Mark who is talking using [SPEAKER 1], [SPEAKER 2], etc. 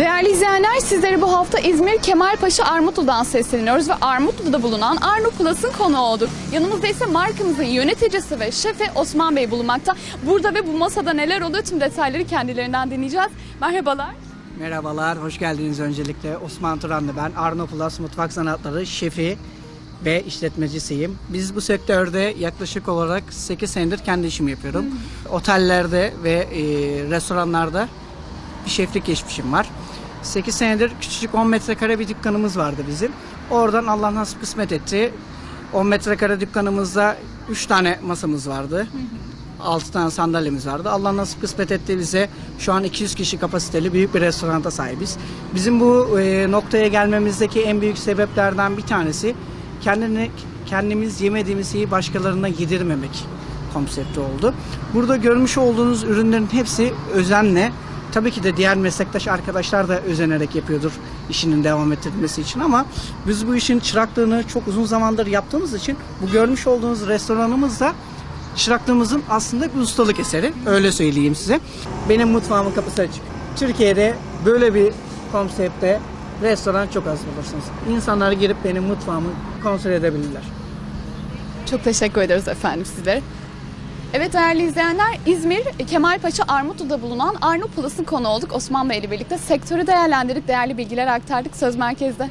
[SPEAKER 1] Değerli izleyenler sizlere bu hafta İzmir Kemalpaşa Armutlu'dan sesleniyoruz ve Armutlu'da bulunan Arno Plus'ın konuğu olduk. Yanımızda ise markamızın yöneticisi ve şefi Osman Bey bulunmakta. Burada ve bu masada neler oluyor tüm detayları kendilerinden dinleyeceğiz. Merhabalar.
[SPEAKER 2] Merhabalar, hoş geldiniz öncelikle. Osman Turanlı ben. Arno Plus Mutfak Sanatları şefi ve işletmecisiyim. Biz bu sektörde yaklaşık olarak 8 senedir kendi işimi yapıyorum. Otellerde ve e, restoranlarda bir şeflik geçmişim var. 8 senedir küçücük 10 metrekare bir dükkanımız vardı bizim. Oradan Allah nasip kısmet etti. 10 metrekare dükkanımızda 3 tane masamız vardı. 6 tane sandalyemiz vardı. Allah nasip kısmet etti bize. Şu an 200 kişi kapasiteli büyük bir restoranta sahibiz. Bizim bu e, noktaya gelmemizdeki en büyük sebeplerden bir tanesi kendini kendimiz yemediğimiz şeyi başkalarına yedirmemek konsepti oldu. Burada görmüş olduğunuz ürünlerin hepsi özenle Tabii ki de diğer meslektaş arkadaşlar da özenerek yapıyordur işinin devam ettirilmesi için ama biz bu işin çıraklığını çok uzun zamandır yaptığımız için bu görmüş olduğunuz restoranımız da çıraklığımızın aslında bir ustalık eseri. Öyle söyleyeyim size. Benim mutfağımın kapısı açık. Türkiye'de böyle bir konsepte restoran çok az bulursunuz. İnsanlar girip benim mutfağımı kontrol edebilirler.
[SPEAKER 1] Çok teşekkür ederiz efendim sizlere. Evet değerli izleyenler İzmir Kemalpaşa Armutlu'da bulunan Arno konuğu olduk. Osman Bey ile birlikte sektörü değerlendirdik, değerli bilgiler aktardık. Söz merkezde.